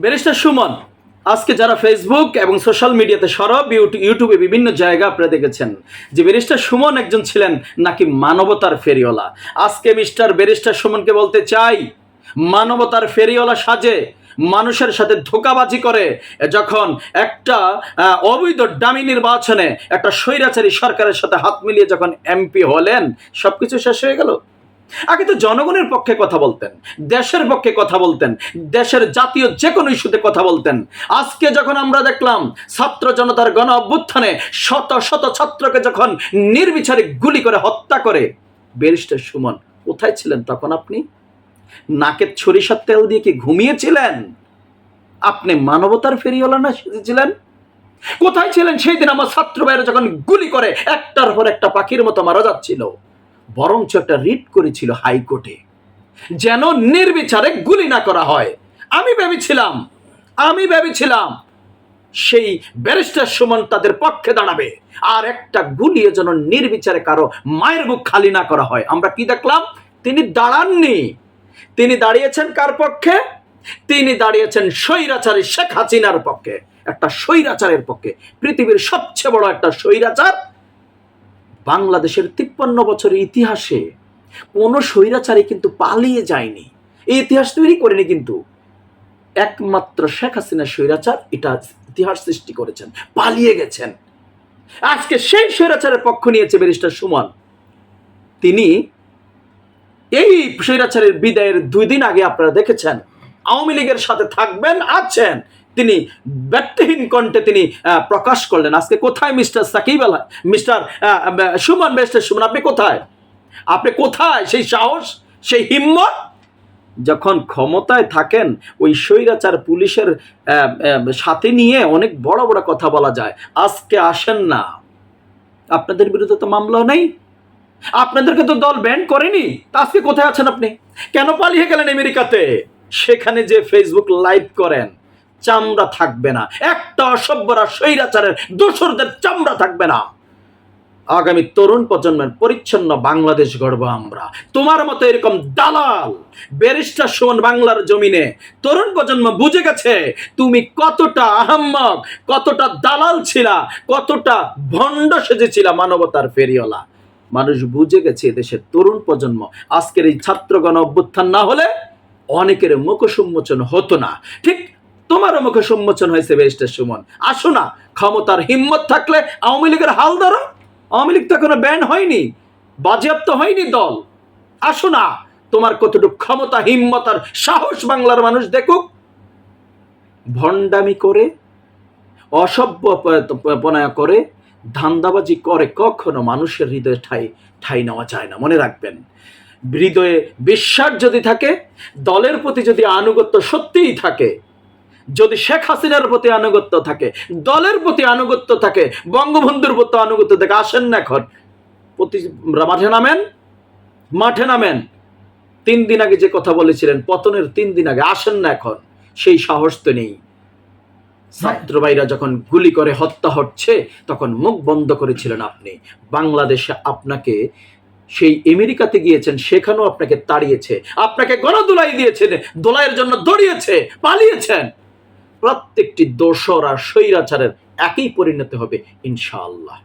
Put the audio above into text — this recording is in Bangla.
ব্যারিস্টার সুমন, আজকে যারা ফেসবুক এবং সোশ্যাল মিডিয়াতে সরব, ইউটি- ইউটিউবে বিভিন্ন জায়গা আপনারা দেখেছেন যে ব্যারিস্টার সুমন একজন ছিলেন নাকি মানবতার ফেরিওয়ালা। আজকে মিস্টার ব্যারিস্টার সুমনকে বলতে চাই, মানবতার ফেরিওয়ালা সাজে, মানুষের সাথে ধোকাবাজি করে যখন একটা অবৈধ ডামি নির্বাচনে একটা স্বৈরাচারী সরকারের সাথে হাত মিলিয়ে যখন এমপি হলেন, সবকিছু শেষ হয়ে গেল। আগে তো জনগণের পক্ষে কথা বলতেন, দেশের পক্ষে কথা বলতেন, দেশের জাতীয় যে কোনো ইস্যুতে কথা বলতেন। আজকে যখন আমরা দেখলাম ছাত্র জনতার গণ অভ্যুত্থানে শত শত ছাত্রকে যখন নির্বিচারে গুলি করে হত্যা করে, ব্যারিস্টার সুমন, কোথায় ছিলেন তখন আপনি? নাকের সরিষার তেল দিয়ে কি ঘুমিয়েছিলেন? আপনি মানবতার ফেরিওয়ালা না সেজেছিলেন? কোথায় ছিলেন সেই দিন আমার ছাত্র ভাইয়েরা যখন গুলি করে, একটার পর একটা পাখির মতো মারা যাচ্ছিল? বরঞ্চ একটা রিট করেছিল হাইকোর্টে, যেন নির্বিচারে গুলি না করা হয়। আমি ভেবেছিলাম আমি ভেবেছিলাম সেই ব্যারিস্টার সুমন তাদের পক্ষে দাঁড়াবে, আর একটা গুলিয়ে যেন নির্বিচারে কারও মায়ের বুক খালি না করা হয়। আমরা কি দেখলাম? তিনি দাঁড়াননি। তিনি দাঁড়িয়েছেন কার পক্ষে? তিনি দাঁড়িয়েছেন স্বৈরাচারী শেখ হাসিনার পক্ষে, একটা স্বৈরাচারের পক্ষে। পৃথিবীর সবচেয়ে বড় একটা স্বৈরাচার বাংলাদেশের তিপ্পান্ন বছরের ইতিহাসে কোনো স্বৈরাচারী কিন্তু পালিয়ে যায়নি। এই ইতিহাস তৈরি করেনি কিন্তু। একমাত্র শেখ হাসিনা স্বৈরাচার এটা ইতিহাস সৃষ্টি করেছেন, পালিয়ে গেছেন। আজকে সেই স্বৈরাচারের পক্ষ নিয়েছে ব্যারিস্টার সুমন। তিনি এই স্বৈরাচারের বিদায়ের দুই দিন আগে আপনারা দেখেছেন, আওয়ামী লীগের সাথে থাকবেন, আছেন। তিনি ব্যক্তিহীন কণ্ঠে তিনি প্রকাশ করলেন। আজকে কোথায় mister Shakib Al mister Suman mister Suman, আপনি কোথায়? আপনি কোথায়? সেই সাহস, সেই হিম্মত? যখন ক্ষমতায় থাকেন, ওই স্বৈরাচার পুলিশের সাথে নিয়ে অনেক বড় বড় কথা বলা যায়। আজকে আসেন না। আপনাদের বিরুদ্ধে তো মামলা নেই। আপনাদেরকে তো দল ব্যান করেনি। তা আজকে কোথায় আছেন আপনি? কেন পালিয়ে গেলেন আমেরিকাতে? সেখানে যে ফেসবুক লাইভ করেন। চামড়া থাকবে না। একটা অসভ্যরা স্বৈরাচারের দোসরদের চামড়া থাকবে না। আগামী তরুণ প্রজন্মের পরিচ্ছন্ন বাংলাদেশ গড়ব আমরা। তোমার মতো এরকম দালাল, ব্যারিস্টার সমান বাংলার জমিনে তরুণ প্রজন্ম বুঝে গেছে তুমি কতটা আহাম্মক, কতটা দালাল ছিলা, কতটা ভণ্ড সেজেছিলা মানবতার ফেরিওয়ালা। মানুষ বুঝে গেছে দেশের তরুণ প্রজন্ম আজকের এই ছাত্রগণ অভ্যুত্থান না হলে অনেকের মুখসুম্মোচন হতো না। ঠিক তোমারও মুখে সম্মোচন হয়েছে ব্যারিস্টার সুমন। আসো না, ক্ষমতার হিম্মত থাকলে আওয়ামী লীগের হাল ধরো। আওয়ামী লীগ তো এখনও ব্যান হয়নি, বাজেয়াপ্ত হয়নি দল। আসো না, তোমার কতটুকু ক্ষমতা, হিম্মত আর সাহস বাংলার মানুষ দেখুক। ভণ্ডামি করে অসভ্যপনা করে, ধান্দাবাজি করে কখনো মানুষের হৃদয়ে ঠাই ঠাই নেওয়া যায় না। মনে রাখবেন, হৃদয়ে বিশ্বাস যদি থাকে, দলের প্রতি যদি আনুগত্য সত্যিই থাকে যদি শেখ হাসিনার প্রতি আনুগত্য থাকে, দলের প্রতি আনুগত্য থাকে, বঙ্গবন্ধুর প্রতি আনুগত্য থাকে, আসেন না এখন। প্রতি মাঠে নামেন মাঠে নামেন। তিন দিন আগে যে কথা বলেছিলেন, পতনের তিন দিন আগে, আসেন না এখন। সেই সাহস তো নেই। ছাত্র ভাইরা যখন গুলি করে, হত্যা হচ্ছে, তখন মুখ বন্ধ করেছিলেন আপনি। বাংলাদেশে আপনাকে, সেই আমেরিকাতে গিয়েছেন, সেখানেও আপনাকে তাড়িয়েছে, আপনাকে গণদোলাই দিয়েছেন, দোলাইয়ের জন্য দড়িয়েছে, পালিয়েছেন। প্রত্যেকটি দোসর আর স্বৈরাচারের একই পরিণতি হবে ইনশাআল্লাহ।